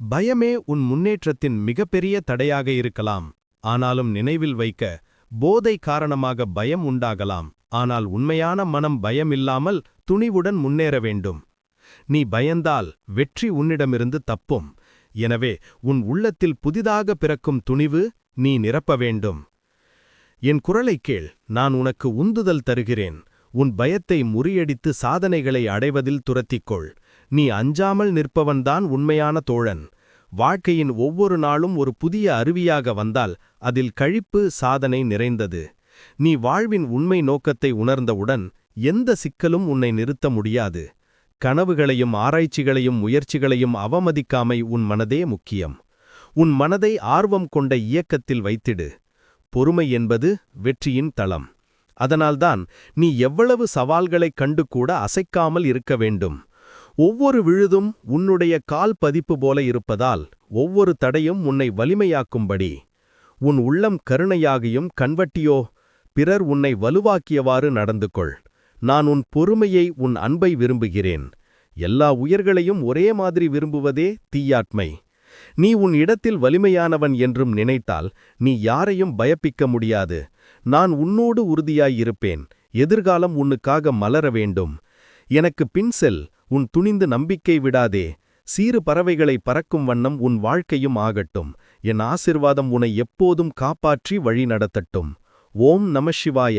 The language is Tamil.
பயமே உன் முன்னேற்றத்தின் மிகப்பெரிய தடையாக இருக்கலாம். ஆனாலும் நினைவில் வைக்க போதை காரணமாக பயம் உண்டாகலாம். ஆனால் உண்மையான மனம் பயமில்லாமல் துணிவுடன் முன்னேற வேண்டும். நீ பயந்தால் வெற்றி உன்னிடமிருந்து தப்பும். எனவே உன் உள்ளத்தில் புதிதாக பிறக்கும் துணிவு நீ நிரப்ப வேண்டும். என் குரலைக் கேள் நான் உனக்கு உந்துதல் தருகிறேன். உன் பயத்தை முறியடித்து சாதனைகளை அடைவதில் துரத்திக்கொள். நீ அஞ்சாமல் நிற்பவன்தான் உண்மையான தோழன். வாழ்க்கையின் ஒவ்வொரு நாளும் ஒரு புதிய அருவியாக வந்தால் அதில் கழிப்பு சாதனை நிறைந்தது. நீ வாழ்வின் உண்மை நோக்கத்தை உணர்ந்தவுடன் எந்த சிக்கலும் உன்னை நிறுத்த முடியாது. கனவுகளையும் ஆராய்ச்சிகளையும் முயற்சிகளையும் அவமதிக்காமை உன் மனதே முக்கியம். உன் மனதை ஆர்வம் கொண்ட இயக்கத்தில் வைத்திடு. பொறுமை என்பது வெற்றியின் தளம். அதனால்தான் நீ எவ்வளவு சவால்களைக் கண்டு கூட அசைக்காமல் இருக்க வேண்டும். ஒவ்வொரு விழுதும் உன்னுடைய கால் பதிப்பு போல இருப்பதால் ஒவ்வொரு தடையும் உன்னை வலிமையாக்கும்படி. உன் உள்ளம் கருணையாகியும் கண்வட்டியோ பிறர் உன்னை வலுவாக்கியவாறு நடந்து கொள் நான் உன் பொறுமையை உன் அன்பை விரும்புகிறேன். எல்லா உயர்களையும் ஒரே மாதிரி விரும்புவதே தீயாட்மை நீ உன் இடத்தில் வலிமையானவன் என்றும் நினைத்தால் நீ யாரையும் பயப்பிக்க முடியாது. நான் உன்னோடு உறுதியாயிருப்பேன் எதிர்காலம் உன்னுக்காக மலர வேண்டும். எனக்கு பின் செல். உன் துணிந்து நம்பிக்கை விடாதே. சீறு பறவைகளை பறக்கும் வண்ணம் உன் வாழ்க்கையும் ஆகட்டும். என் ஆசிர்வாதம் உன்னை எப்போதும் காப்பாற்றி வழி நடத்தட்டும் ஓம் நம சிவாய.